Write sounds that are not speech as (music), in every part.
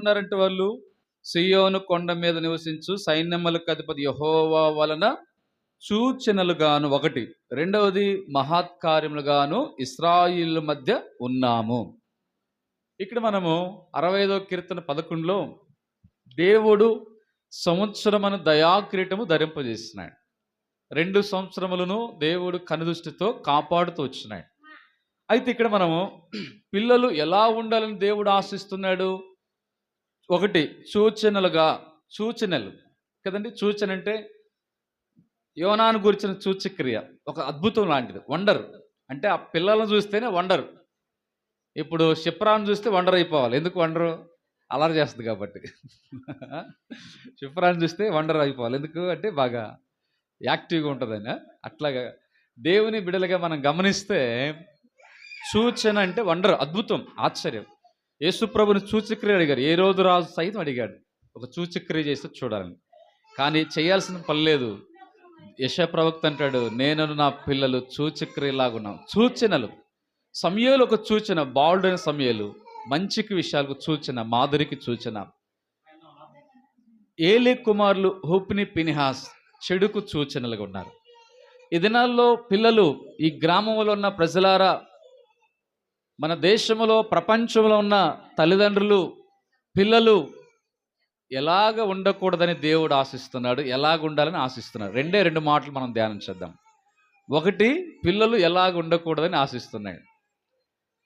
ఉన్నారంటే వాళ్ళు? సియోను కొండ మీద నివసించు సైన్యములకు అధిపతి యహోవా వలన సూచనలుగాను ఒకటి. రెండవది మహాత్కార్యములుగాను ఇస్రాయిల్ మధ్య ఉన్నాము. ఇక్కడ మనము అరవై ఐదో కీర్తన పదకొండులో దేవుడు సంవత్సరమను దయాకిరీటము ధరింపజేస్తున్నాడు రెండు సంవత్సరములను దేవుడు కనుదృష్టితో కాపాడుతూ వచ్చినాడు. అయితే ఇక్కడ మనము పిల్లలు ఎలా ఉండాలని దేవుడు ఆశిస్తున్నాడు? ఒకటి సూచనలుగా సూచనలు. కదండి? సూచన అంటే యోనాను గురించిన సూచక్రియ. ఒక అద్భుతం లాంటిది. వండర్. అంటే ఆ పిల్లలను చూస్తేనే వండర్. ఇప్పుడు షిప్రాను చూస్తే వండర్ అయిపోవాలి. ఎందుకు వండరు? అలర్ చేస్తుంది కాబట్టి. (laughs) షిప్రాను చూస్తే వండర్ అయిపోవాలి. ఎందుకు? అంటే బాగా యాక్టివ్గా ఉంటుందని అట్లాగా దేవుని బిడలుగా మనం గమనిస్తే సూచన అంటే వండర్. అద్భుతం. ఆశ్చర్యం. యేసుప్రభుని సూచక్రియ అడిగారు. ఏ రోజు రాజు సైతం అడిగాడు. ఒక సూచక్రియ చేస్తే చూడాలని. కానీ చేయాల్సిన పని లేదు. యశ ప్రవక్త అంటాడు నేను నా పిల్లలు సూచక్రియలాగున్నాం సూచనలు. సమయాలు ఒక సూచన బాల్డైన సమయాలు. మంచికి విషయాలకు సూచన మాధురికి సూచన. ఏలే కుమారులు హుప్ని పినిహాస్ చెడుకు సూచనలుగా ఉన్నారు. ఈ దినాల్లో పిల్లలు ఈ గ్రామంలో ఉన్న ప్రజలారా మన దేశంలో ప్రపంచంలో ఉన్న తల్లిదండ్రులు పిల్లలు ఎలాగ ఉండకూడదని దేవుడు ఆశిస్తున్నాడు ఎలాగ ఉండాలని ఆశిస్తున్నాడు. రెండే రెండు మాటలు మనం ధ్యానం చేద్దాం. ఒకటి పిల్లలు ఎలాగ ఉండకూడదని ఆశిస్తున్నాడు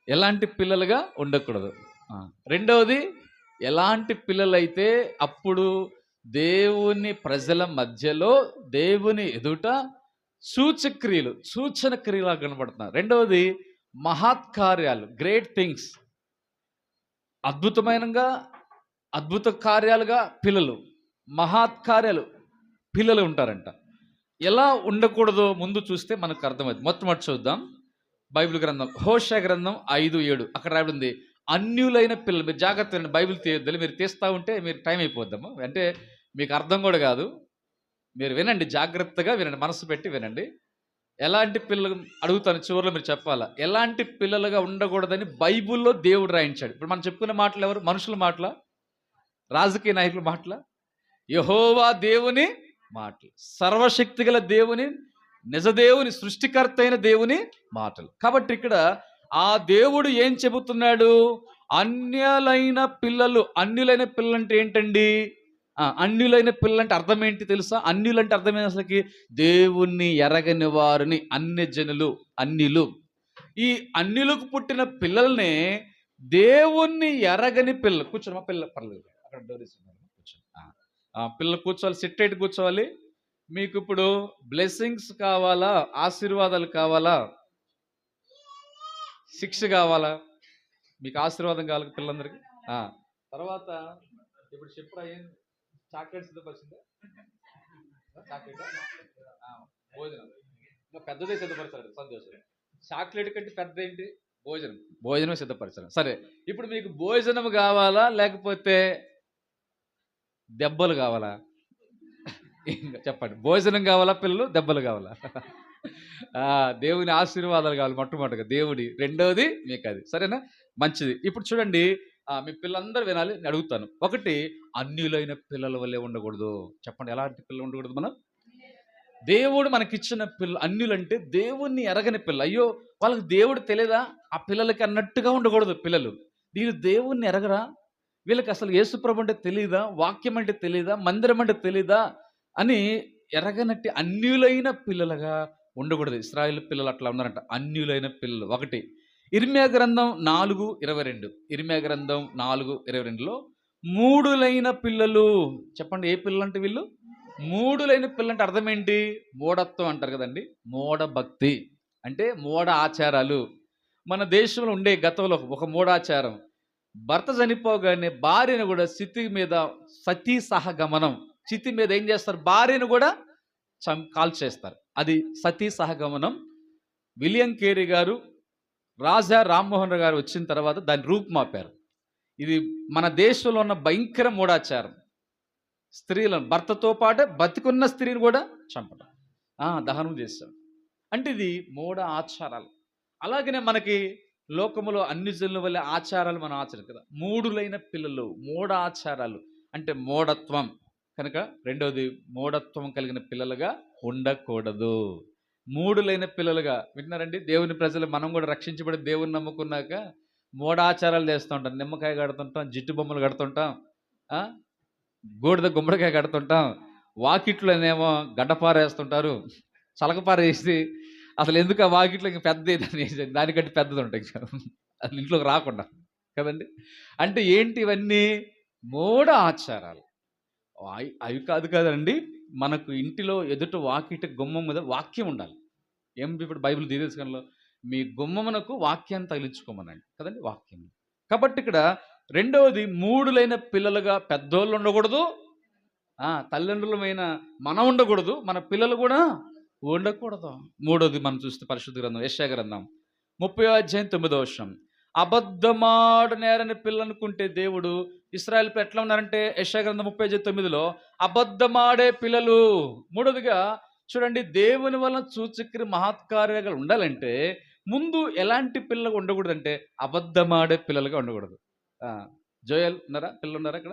ఎలాంటి పిల్లలుగా ఉండకూడదు. రెండవది ఎలాంటి పిల్లలైతే అప్పుడు దేవుని ప్రజల మధ్యలో దేవుని ఎదుట సూచక్రియలు సూచన క్రియలా కనబడుతున్నారు రెండవది మహత్కార్యాలు గ్రేట్ థింగ్స్ అద్భుతమైనగా అద్భుత కార్యాలుగా పిల్లలు మహత్కార్యాలు పిల్లలు ఉంటారంట. ఎలా ఉండకూడదో ముందు చూస్తే మనకు అర్థమవుతుంది మొట్టమొదటి చూద్దాం. బైబిల్ గ్రంథం హోష గ్రంథం ఐదు ఏడు. అక్కడ రాబడింది అన్యులైన పిల్లలు మీరు జాగ్రత్త బైబిల్ తీయొద్దు మీరు తీస్తూ ఉంటే మీరు టైం అయిపోద్దాము అంటే మీకు అర్థం కూడా కాదు. మీరు వినండి జాగ్రత్తగా వినండి మనసు పెట్టి వినండి. ఎలాంటి పిల్లలు అడుగుతాను చివరిలో మీరు చెప్పాలా? ఎలాంటి పిల్లలుగా ఉండకూడదని బైబిల్లో దేవుడు రాయించాడు. ఇప్పుడు మనం చెప్పుకునే మాటలు ఎవరు? మనుషుల మాటల? రాజకీయ నాయకుల మాటల? యహోవా దేవుని మాటలు. సర్వశక్తి గల దేవుని నిజదేవుని సృష్టికర్త అయిన దేవుని మాటలు. కాబట్టి ఇక్కడ ఆ దేవుడు ఏం చెబుతున్నాడు? అన్యులైన పిల్లలు అన్యులైన పిల్లలు అంటే ఏంటండి? అన్యులైన పిల్లలంటే అర్థం ఏంటి తెలుసా? అన్యులంటే అర్థమైన అసలుకి? దేవుణ్ణి ఎరగని వారిని అన్ని జనులు అన్యులు. ఈ అన్యులకు పుట్టిన పిల్లల్ని దేవుణ్ణి ఎరగని పిల్లలు కూర్చోమా పిల్ల పర్లేదు. అక్కడ డోర్ కూర్చోండి. పిల్లలు కూర్చోవాలి సిట్ అయితే కూర్చోవాలి. మీకు ఇప్పుడు బ్లెస్సింగ్స్ కావాలా? ఆశీర్వాదాలు కావాలా? శిక్ష కావాలా? మీకు ఆశీర్వాదం కావాలి పిల్లలందరికీ? తర్వాత ఇప్పుడు చెప్పరా (laughs) చాక్లెట్ సిద్ధపరిచిందా చాక్లెట్? భోజనం. ఇంకా పెద్దదే సిద్ధపరచాలి సంతోషం. చాక్లెట్ కంటే పెద్ద ఏంటి భోజనం. భోజనం సిద్ధపరచాలి సరే ఇప్పుడు మీకు భోజనం కావాలా లేకపోతే దెబ్బలు కావాలా? ఇంకా చెప్పండి. భోజనం కావాలా పిల్లలు? దెబ్బలు కావాలా? దేవుని ఆశీర్వాదాలు కావాలి మొట్టమొదటిగా. దేవుడి. రెండవది మీకు అది సరేనా? మంచిది. ఇప్పుడు చూడండి మీ పిల్లలందరూ వినాలి నేను అడుగుతాను. ఒకటి అన్యులైన పిల్లల వల్లే ఉండకూడదు. చెప్పండి ఎలాంటి పిల్లలు ఉండకూడదు మనం? దేవుడు మనకిచ్చిన పిల్ల అన్యులంటే దేవుణ్ణి ఎరగని పిల్ల. అయ్యో వాళ్ళకి దేవుడు తెలియదా? ఆ పిల్లలకి అన్నట్టుగా ఉండకూడదు పిల్లలు. దీని దేవుణ్ణి ఎరగరా? వీళ్ళకి అసలు యేసుప్రభు అంటే తెలియదా వాక్యం అంటే తెలియదా మందిరం అంటే తెలియదా అని ఎరగనట్టి అన్యులైన పిల్లలుగా ఉండకూడదు. ఇస్రాయేల్ పిల్లలు అట్లా ఉన్నారంట. అన్యులైన పిల్లలు. ఒకటి ఇర్మియా గ్రంథం నాలుగు ఇరవై రెండు. ఇర్మియా గ్రంథం నాలుగు ఇరవై రెండులో మూడులైన పిల్లలు చెప్పండి ఏ పిల్లలు అంటే వీళ్ళు? మూడులైన పిల్లలు అంటే అర్థం ఏంటి మూఢత్వం అంటారు కదండి. మూఢ భక్తి అంటే మూఢ ఆచారాలు మన దేశంలో ఉండే గతంలో ఒక మూఢాచారం. భర్త చనిపోగానే భార్యను కూడా స్థితి మీద సతీ సహగమనం. చితి మీద ఏం చేస్తారు? భార్యను కూడా చం కాల్ చేస్తారు అది సతీ సహగమనం. విలియం కేరీ గారు రాజా రామ్మోహన్ గారు వచ్చిన తర్వాత దాన్ని రూపుమాపారు. ఇది మన దేశంలో ఉన్న భయంకర మూఢాచారం. స్త్రీలను భర్తతో పాటు బతికున్న స్త్రీని కూడా చంపడం. దహనం చేస్తాం అంటే ఇది మూఢ ఆచారాలు. అలాగనే మనకి లోకములో అన్ని జనుల వల్ల ఆచారాలు మనం ఆచరణ కదా. మూడులైన పిల్లలు మూఢ ఆచారాలు. అంటే మూఢత్వం. కనుక రెండవది మూఢత్వం కలిగిన పిల్లలుగా ఉండకూడదు. మూడులైన పిల్లలుగా వింటున్నారండి? దేవుని ప్రజలు మనం కూడా రక్షించబడి దేవుని నమ్ముకున్నాక మూడాచారాలు చేస్తుంటాం. నిమ్మకాయ కడుతుంటాం జిట్టు బొమ్మలు కడుతుంటాం గూడిద గుమ్మడికాయ కడుతుంటాం వాకిట్లోనేమో గడ్డపారేస్తుంటారు చలకపార వేసి అసలు ఎందుకు ఆ వాకిట్లో ఇంక పెద్ద దాని దానికంటే పెద్దది ఉంటాయి అసలు ఇంట్లోకి రాకుండా. కదండి? అంటే ఏంటి ఇవన్నీ? మూఢ ఆచారాలు అవి అవి కాదు కదండి. మనకు ఇంటిలో ఎదుట వాకిట గుమ్మం మీద వాక్యం ఉండాలి. ఏం ఇప్పుడు బైబిల్ దీర్ఘస్కంలో మీ గుమ్మమునకు వాక్యాన్ని తగిలించుకోమనండి. కదండి? వాక్యం. కాబట్టి ఇక్కడ రెండవది మూడులైన పిల్లలుగా పెద్దోళ్ళు ఉండకూడదు. తల్లిదండ్రులమైన మనం ఉండకూడదు. మన పిల్లలు కూడా ఉండకూడదు. మూడోది మనం చూస్తే పరిశుద్ధ గ్రంథం యశా గ్రంథం. ముప్పై అధ్యాయం తొమ్మిదో వర్షం అబద్ధమాడు నేరని పిల్లనుకుంటే దేవుడు. ఇస్రాయల్ ఎట్లా ఉన్నారంటే యశాగ్రంథం ముప్పై తొమ్మిదిలో అబద్ధమాడే పిల్లలు. మూడవదిగా చూడండి దేవుని వలన సూచక్రి మహత్కార్యాలు ఉండాలంటే ముందు ఎలాంటి పిల్లలు ఉండకూడదంటే అబద్ధమాడే పిల్లలుగా ఉండకూడదు. జోయల్ ఉన్నారా? పిల్లలు ఉన్నారా అక్కడ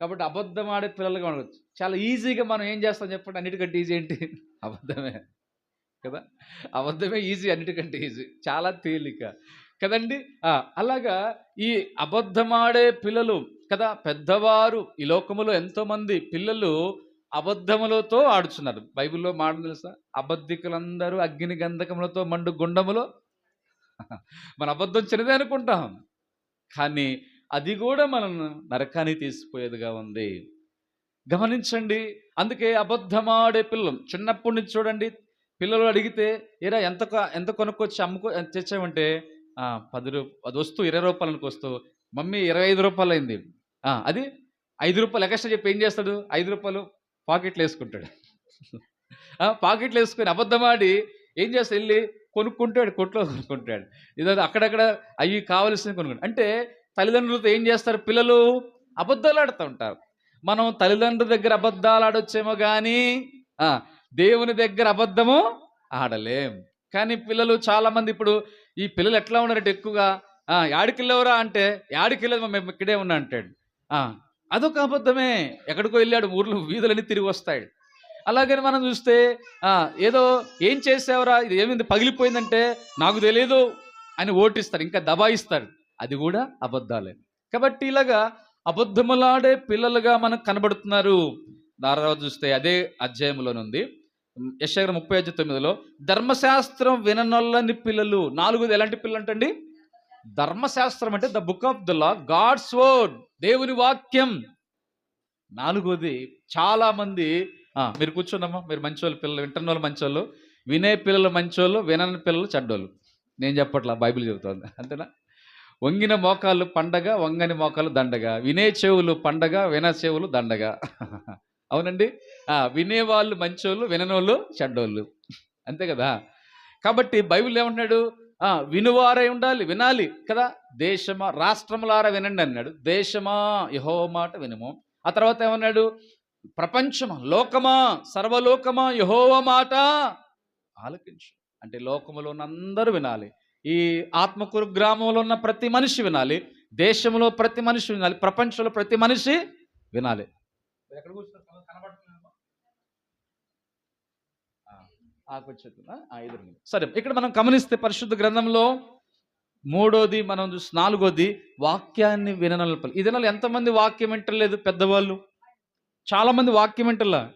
కాబట్టి అబద్ధమాడే పిల్లలుగా ఉండవచ్చు చాలా ఈజీగా మనం ఏం చేస్తాం చెప్పండి? అన్నిటికంటే ఈజీ ఏంటి? అబద్ధమే. కదా? అబద్ధమే ఈజీ అన్నిటికంటే ఈజీ. చాలా తేలిక. కదండి? అలాగా ఈ అబద్ధమాడే పిల్లలు కదా పెద్దవారు ఈ లోకములో ఎంతోమంది పిల్లలు అబద్ధములతో ఆడుచున్నారు. బైబిల్లో మాట తెలుసా? అబద్ధికులందరూ అగ్ని గంధకములతో మండు గుండములో. (laughs) మన అబద్ధం చిన్నదే అనుకుంటాం. కానీ అది కూడా మనం నరకానికి తీసిపోయేదిగా ఉంది. గమనించండి అందుకే అబద్ధమాడే పిల్లలు చిన్నప్పటి నుంచి చూడండి పిల్లలు అడిగితే ఏరా ఎంత ఎంత కొనుక్కొచ్చి అమ్ముకో తెచ్చామంటే పది రూప అది వస్తూ ఇరవై రూపాయలకు వస్తూ మమ్మీ ఇరవై ఐదు రూపాయలు అయింది అది ఐదు రూపాయలు ఎక్స్ట్రా చెప్పి ఏం చేస్తాడు? ఐదు రూపాయలు పాకెట్లు వేసుకుంటాడు. ఆ, పాకెట్లో అబద్ధం అబద్ధమాడి ఏం చేస్తాడు వెళ్ళి కొనుక్కుంటాడు కొట్లో కొనుక్కుంటాడు. ఇదో అక్కడక్కడ అవి కావలసినవి కొనుక్కుంటాడు. అంటే తల్లిదండ్రులతో ఏం చేస్తారు? పిల్లలు అబద్ధాలు ఆడుతూ ఉంటారు. మనం తల్లిదండ్రుల దగ్గర అబద్ధాలు ఆడొచ్చేమో కానీ దేవుని దగ్గర అబద్ధము ఆడలేం. కానీ పిల్లలు చాలామంది ఇప్పుడు ఈ పిల్లలు ఎట్లా ఉన్నారంటే ఎక్కువగా? "ఆ, యాడికి అంటే యాడికి మేము ఇక్కడే ఉన్నా అంటాడు. అదొక అబద్ధమే. ఎక్కడికో వెళ్ళాడు ఊర్లో వీధులన్నీ తిరిగి వస్తాడు అలాగని మనం చూస్తే ఏదో ఏం చేసావురా ఇది ఏమైంది పగిలిపోయిందంటే నాకు తెలియదు అని ఓటిస్తాడు ఇంకా దబాయిస్తాడు అది కూడా అబద్ధాలే. కాబట్టి ఇలాగా అబద్ధములాడే పిల్లలుగా మనకు కనబడుతున్నారు. దారా చూస్తే అదే అధ్యాయంలోనుంది. యశగర ముప్పై ఐదు తొమ్మిదిలో ధర్మశాస్త్రం విననొల్లని పిల్లలు. నాలుగోది ఎలాంటి పిల్లలు అంటండి ధర్మశాస్త్రం అంటే the book of the law God's word దేవుని వాక్యం. నాలుగోది చాలా మంది మీరు కూర్చోండమ్మా మీరు మంచోళ్ళు పిల్లలు వింటున్న వాళ్ళు మంచోళ్ళు వినే పిల్లలు మంచోళ్ళు వినని పిల్లలు చెడ్డోళ్ళు. నేను చెప్పట్లా బైబిల్ చెబుతోంది అంతేనా? వంగిన మోకాళ్ళు పండగ వంగని మోకాలు దండగ. వినే చెవులు పండగ విన చెవులు దండగ. అవునండి. వినేవాళ్ళు మంచోళ్ళు విననోళ్ళు చెడ్డోళ్ళు. అంతే కదా? కాబట్టి బైబిల్ ఏమంటున్నాడు? వినువారై ఉండాలి వినాలి కదా? దేశమా రాష్ట్రములారా వినండి అన్నాడు. దేశమా యహో మాట వినము. ఆ తర్వాత ఏమన్నాడు? ప్రపంచమా లోకమా సర్వలోకమా యహోవ మాట ఆలకించు. అంటే లోకములో ఉన్న అందరూ వినాలి. ఈ ఆత్మకూరు గ్రామంలో ఉన్న ప్రతి మనిషి వినాలి. దేశంలో ప్రతి మనిషి వినాలి. ప్రపంచంలో ప్రతి మనిషి వినాలి. ఎక్కడ కూర్చున్నారు? సరే ఇక్కడ మనం గమనిస్తే పరిశుద్ధ గ్రంథంలో మూడోది మనం చూసి నాలుగోది వాక్యాన్ని విననల్పలు ఈ దినాలు ఎంతమంది వాక్యం వింటలేదు పెద్దవాళ్ళు? చాలా మంది వాక్యం వింటలా?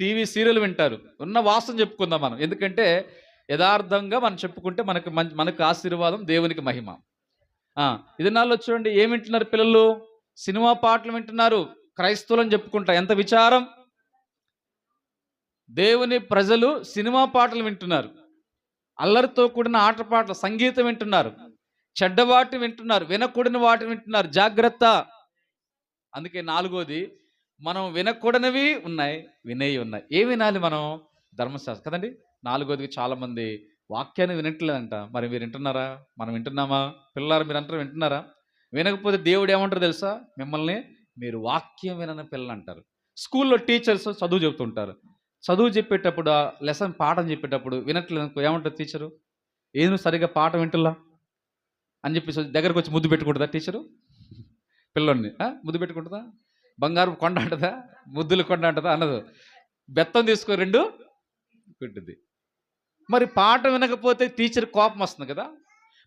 టీవీ సీరియల్ వింటారు. ఉన్న వాసన చెప్పుకుందాం మనం. ఎందుకంటే యథార్థంగా మనం చెప్పుకుంటే మనకు మనకు ఆశీర్వాదం దేవునికి మహిమ. ఆ, ఈ దినాల్లో చూడండి ఏం వింటున్నారు పిల్లలు? సినిమా పాటలు వింటున్నారు. క్రైస్తవులని చెప్పుకుంటా. ఎంత విచారం? దేవుని ప్రజలు సినిమా పాటలు వింటున్నారు. అల్లరితో కూడిన ఆటపాటలు సంగీతం వింటున్నారు. చెడ్డవాటి వింటున్నారు. వినకూడని వాటి వింటున్నారు. జాగ్రత్త. అందుకే నాలుగోది మనం వినకూడనివి ఉన్నాయి వినేవి ఉన్నాయి. ఏ వినాలి మనం? ధర్మశాస్త్రం. కదండి? నాలుగోది చాలామంది వాక్యాన్ని వినట్లేదంట. మరి మీరు వింటున్నారా? మనం వింటున్నామా? పిల్లలు మీరు అంటారు వింటున్నారా? వినకపోతే దేవుడు ఏమంటారు తెలుసా? మిమ్మల్ని మీరు వాక్యం వినని పిల్లలు అంటారు స్కూల్లో టీచర్స్ చదువు చెబుతుంటారు. చదువు చెప్పేటప్పుడు ఆ లెసన్ పాఠం చెప్పేటప్పుడు వినట్లేదు ఏమంటారు టీచరు? ఏదో సరిగ్గా పాఠం వింటులా అని చెప్పేసి దగ్గరకు వచ్చి ముద్దు పెట్టుకుంటుందా టీచరు? పిల్లోడిని ముద్దు పెట్టుకుంటుందా? బంగారు కొండ అంటదా? ముద్దులు కొండ అంటదా? అన్నదు బెత్తం తీసుకో రెండు ఉంటుంది మరి పాట వినకపోతే టీచర్ కోపం వస్తుంది కదా?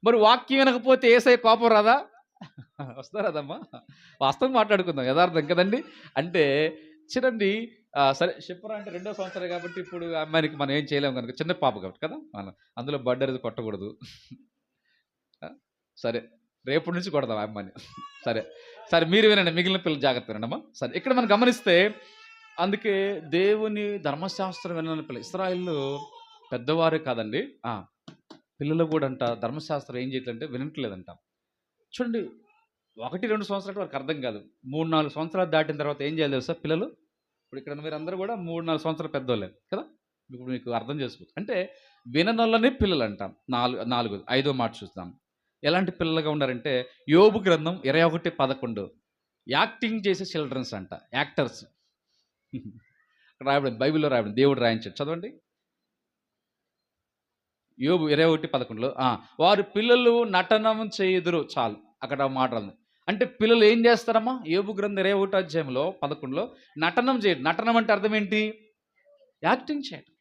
మరి వాక్యం వినకపోతే ఏసై కోపం రాదా? వస్తా రాదమ్మా వాస్తవం మాట్లాడుకుందాం యథార్థం కదండి? అంటే చూడండి సరే చెప్పరా అంటే రెండో సంవత్సరం కాబట్టి ఇప్పుడు అమ్మాయికి మనం ఏం చేయలేము కనుక చిన్న పాప కాబట్టి కదా? మనం అందులో బడ్డరిది కొట్టకూడదు. సరే రేపటి నుంచి కొడదాం అమ్మాయిని. సరే సరే మీరు వినండి మిగిలిన పిల్లలు జాగ్రత్త వినండమ్మా. సరే ఇక్కడ మనం గమనిస్తే అందుకే దేవుని ధర్మశాస్త్రం వినని పిల్లలు ఇస్రాయిల్లో పెద్దవారే కాదండి. పిల్లలు కూడా అంట ధర్మశాస్త్రం ఏం చేయట్లంటే వినట్లేదంట. చూడండి ఒకటి రెండు సంవత్సరాలు వారికి అర్థం కాదు. మూడు నాలుగు సంవత్సరాలు దాటిన తర్వాత ఏం చేయాలి తెలుసా పిల్లలు? ఇప్పుడు ఇక్కడ మీరు అందరూ కూడా మూడు నాలుగు సంవత్సరాలు పెద్దోళ్ళే కదా? ఇప్పుడు మీకు అర్థం చేసుకోవచ్చు. అంటే విననొల్లని పిల్లలు అంటాం నాలుగు నాలుగు ఐదో మాట చూస్తాం ఎలాంటి పిల్లలుగా ఉన్నారంటే యోబు గ్రంథం ఇరవై ఒకటి పదకొండు. యాక్టింగ్ చేసే చిల్డ్రన్స్ అంట యాక్టర్స్. (laughs) రాయబడింది బైబిల్లో రాయబడింది దేవుడు రాయించాడు. చదవండి. యోబు ఇరవై ఒకటి పదకొండులో వారు పిల్లలు నటనం చేయుదురు చాలు. అక్కడ మాట ఉంది అంటే పిల్లలు ఏం చేస్తారమ్మా? యోబు గ్రంథం ఇరవై ఒకటి అధ్యాయంలో పదకొండులో నటనం చేయడం నటనం అంటే అర్థం ఏంటి? యాక్టింగ్ చేయడం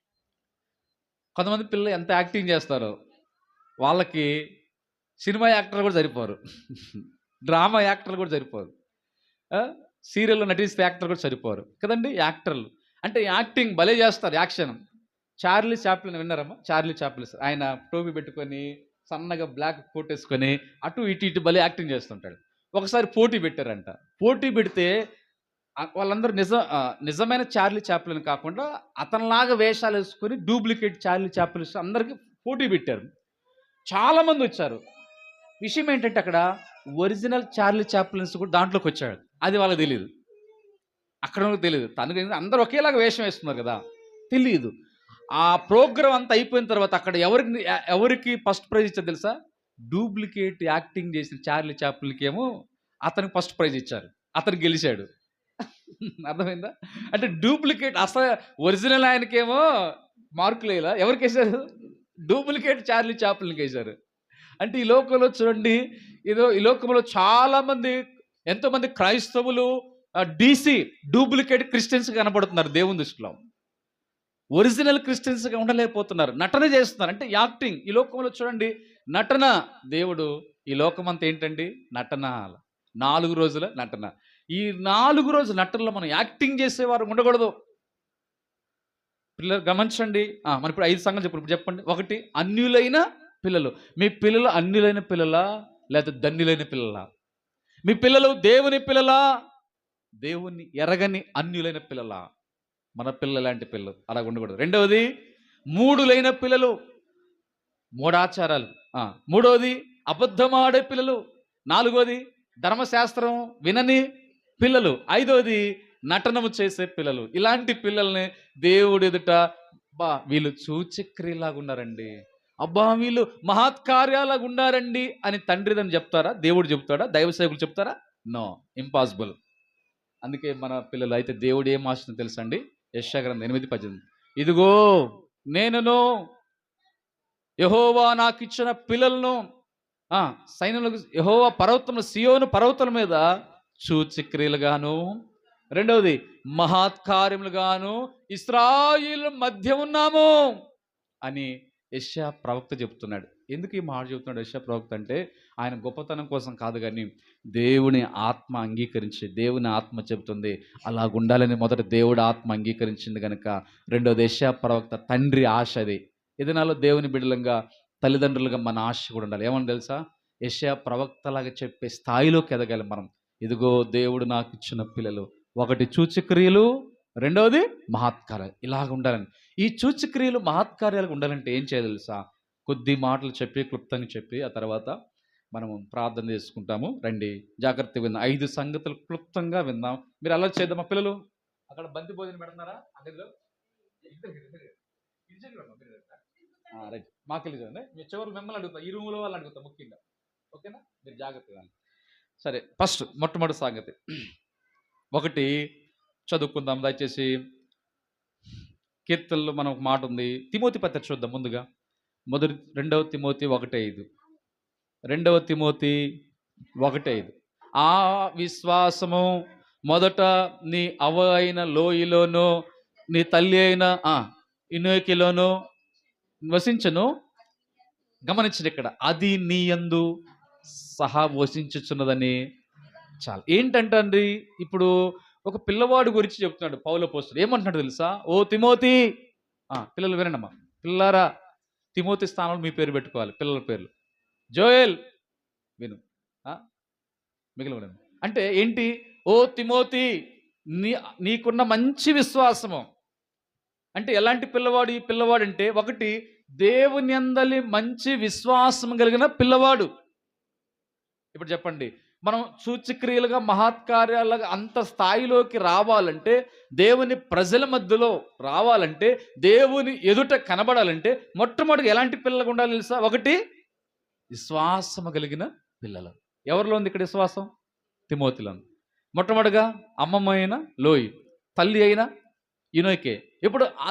కొంతమంది పిల్లలు ఎంత యాక్టింగ్ చేస్తారో వాళ్ళకి సినిమా యాక్టర్లు కూడా సరిపోరు. డ్రామా యాక్టర్లు కూడా సరిపోరు. సీరియల్లో నటిస్తే యాక్టర్ కూడా సరిపోరు. కదండి? యాక్టర్లు. అంటే యాక్టింగ్ భలే చేస్తారు యాక్షన్. చార్లీ చాప్లిన్ విన్నారమ్మా? చార్లీ చాప్లిన్ ఆయన టోపీ పెట్టుకొని సన్నగా బ్లాక్ కోట్ వేసుకొని అటు ఇటు ఇటు భలే యాక్టింగ్ చేస్తుంటాడు. ఒకసారి పోటీ పెట్టారంట. పోటీ పెడితే వాళ్ళందరూ నిజ నిజమైన చార్లీ చాప్లిన్ కాకుండా అతనిలాగా వేషాలు వేసుకొని డూప్లికేట్ చార్లీ చాప్లిన్ అందరికీ పోటీ పెట్టారు. చాలామంది వచ్చారు. విషయం ఏంటంటే అక్కడ ఒరిజినల్ చార్లీ చాప్లిన్స్ కూడా దాంట్లోకి వచ్చాడు అది వాళ్ళకి తెలియదు అక్కడ తెలియదు తనకు అందరూ ఒకేలాగా వేషం వేస్తున్నారు కదా. తెలియదు ఆ ప్రోగ్రామ్ అంతా అయిపోయిన తర్వాత అక్కడ ఎవరికి ఎవరికి ఫస్ట్ ప్రైజ్ ఇచ్చారు తెలుసా? డూప్లికేట్ యాక్టింగ్ చేసిన చార్లీ చాప్లిన్కి ఏమో అతనికి ఫస్ట్ ప్రైజ్ ఇచ్చారు. అతను గెలిచాడు. అర్థమైందా? అంటే డూప్లికేట్ అసలు ఒరిజినల్ ఆయనకేమో మార్కులు వేయాల ఎవరికి వేశారు? డూప్లికేట్ చార్లీ చాప్లిన్కి వేశారు. అంటే ఈ లోకంలో చూడండి ఏదో ఈ లోకంలో చాలా మంది ఎంతో మంది క్రైస్తవులు డీసీ డూప్లికేట్ క్రిస్టియన్స్ కనబడుతున్నారు దేవుని దృష్టిలో. ఒరిజినల్ క్రిస్టియన్స్గా ఉండలేకపోతున్నారు. నటన చేస్తున్నారు. అంటే యాక్టింగ్. ఈ లోకంలో చూడండి నటన. దేవుడు ఈ లోకమంతా ఏంటండి? నటన నాలుగు రోజుల నటన. ఈ నాలుగు రోజుల నటనలో మనం యాక్టింగ్ చేసేవారు ఉండకూడదు. పిల్లలు గమనించండి. ఆ, మనం ఇప్పుడు ఐదు సంఘాలు చెప్పండి. ఇప్పుడు చెప్పండి. ఒకటి అన్యులైన పిల్లలు. మీ పిల్లలు అన్యులైన పిల్లలా? లేదా ధన్యులైన పిల్లలా? మీ పిల్లలు దేవుని పిల్లలా? దేవుని ఎరగని అన్యులైన పిల్లలా? మన పిల్ల లాంటి పిల్లలు. అలా ఉండకూడదు. రెండవది మూడు లేన పిల్లలు. మూడాచారాలు. మూడవది అబద్ధమాడే పిల్లలు. నాలుగోది ధర్మశాస్త్రం వినని పిల్లలు. ఐదవది నటనము చేసే పిల్లలు. ఇలాంటి పిల్లల్ని దేవుడు ఎదుట అబ్బా వీళ్ళు సూచక్రియలాగా ఉన్నారండి అబ్బా వీళ్ళు మహత్కార్యాలాగా ఉన్నారండి అని తండ్రిదని చెప్తారా? దేవుడు చెప్తాడా? దైవ సేవకులు చెప్తారా? No impossible. అందుకే మన పిల్లలు అయితే దేవుడు ఏం ఆశను తెలుసండి. యశాగ్రంథం ఎనిమిది పద్దెనిమిది. ఇదిగో నేనును యహోవా నాకు ఇచ్చిన పిల్లలను సైన్యులకు యహోవా పర్వతములు సియోను పర్వతాల మీద సూచక్రియలుగాను రెండవది మహాత్కార్యములుగాను ఇస్రాయిల్ మధ్య ఉన్నాము అని యశా ప్రవక్త చెప్తున్నాడు ఎందుకు ఈ మాట చెప్తున్నాడు యశా ప్రవక్త అంటే ఆయన గొప్పతనం కోసం కాదు కానీ దేవుని ఆత్మ అంగీకరించి దేవుని ఆత్మ చెబుతుంది. అలా ఉండాలని మొదట దేవుడు ఆత్మ అంగీకరించింది కనుక రెండో దేశ ప్రవక్త తండ్రి ఆశ అది. ఇది దేవుని బిడ్డలంగా తల్లిదండ్రులుగా మన ఆశ కూడా ఉండాలి. ఏమని తెలుసా? యశా ప్రవక్తలాగా చెప్పే స్థాయిలోకి ఎదగాలి మనం. ఇదిగో దేవుడు నాకు ఇచ్చిన పిల్లలు. ఒకటి సూచక్రియలు రెండవది మహత్కార్యాలు. ఇలాగ ఉండాలని. ఈ సూచక్రియలు మహత్కార్యాలు ఉండాలంటే ఏం చేయాలి తెలుసా? కొద్ది మాటలు చెప్పి క్లుప్తంగా చెప్పి ఆ తర్వాత మనము ప్రార్థన చేసుకుంటాము. రండి. జాగ్రత్తగా విందాం. ఐదు సంగతులు క్లుప్తంగా విందాం. మీరు అలా చేద్దామా పిల్లలు? అక్కడ బంతి భోజనం పెడుతున్నారా? అక్కడ రైట్. మాకు తెలియదు మీరు చివరికి మిమ్మల్ని అడుగుతాం. ఈ రూమ్లో వాళ్ళు అడుగుతాం ముఖ్యంగా. ఓకేనా? మీరు జాగ్రత్తగా సరే. ఫస్ట్ మొట్టమొదటి సంగతి. ఒకటి చదువుకుందాం. దయచేసి కీర్తనలో మనం ఒక మాట ఉంది. తిమోతి పత్రిక చూద్దాం ముందుగా. మొదటి రెండవ తిమోతి ఒకటి ఐదు. రెండవ తిమోతి ఒకటి ఐదు. ఆ విశ్వాసము మొదట నీ అవ అయిన లోయలోనూ నీ తల్లి అయిన ఆ, ఇనోకిలోనూ వసించను. గమనించిన ఇక్కడ. అది నీ యందు సహా వసించుచున్నదని చాలా. ఏంటంటే అండి ఇప్పుడు ఒక పిల్లవాడు గురించి చెప్తున్నాడు పౌల పోస్తుడు ఏమంటున్నాడు తెలుసా? ఓ తిమోతి! పిల్లలు వినండమ్మా. పిల్లారా తిమోతి స్థానంలో మీ పేరు పెట్టుకోవాలి పిల్లల పేర్లు. జోయల్! విను. మిగిలిన అంటే ఏంటి? ఓ తిమోతి నీ నీకున్న మంచి విశ్వాసము. అంటే ఎలాంటి పిల్లవాడు ఈ పిల్లవాడు అంటే ఒకటి దేవుని అందలి మంచి విశ్వాసం కలిగిన పిల్లవాడు. ఇప్పుడు చెప్పండి. మనం సూచక్రియలుగా మహత్కార్యాలుగా అంత స్థాయిలోకి రావాలంటే దేవుని ప్రజల మధ్యలో రావాలంటే దేవుని ఎదుట కనబడాలంటే మొట్టమొదటి ఎలాంటి పిల్లలకు ఉండాలి తెలుసా? ఒకటి విశ్వాసము కలిగిన పిల్లలు. ఎవరిలో ఉంది ఇక్కడ విశ్వాసం? తిమోతిలో మొట్టమొదటిగా అమ్మమ్మ అయిన లోయి తల్లి అయిన ఇనోకే. ఇప్పుడు అది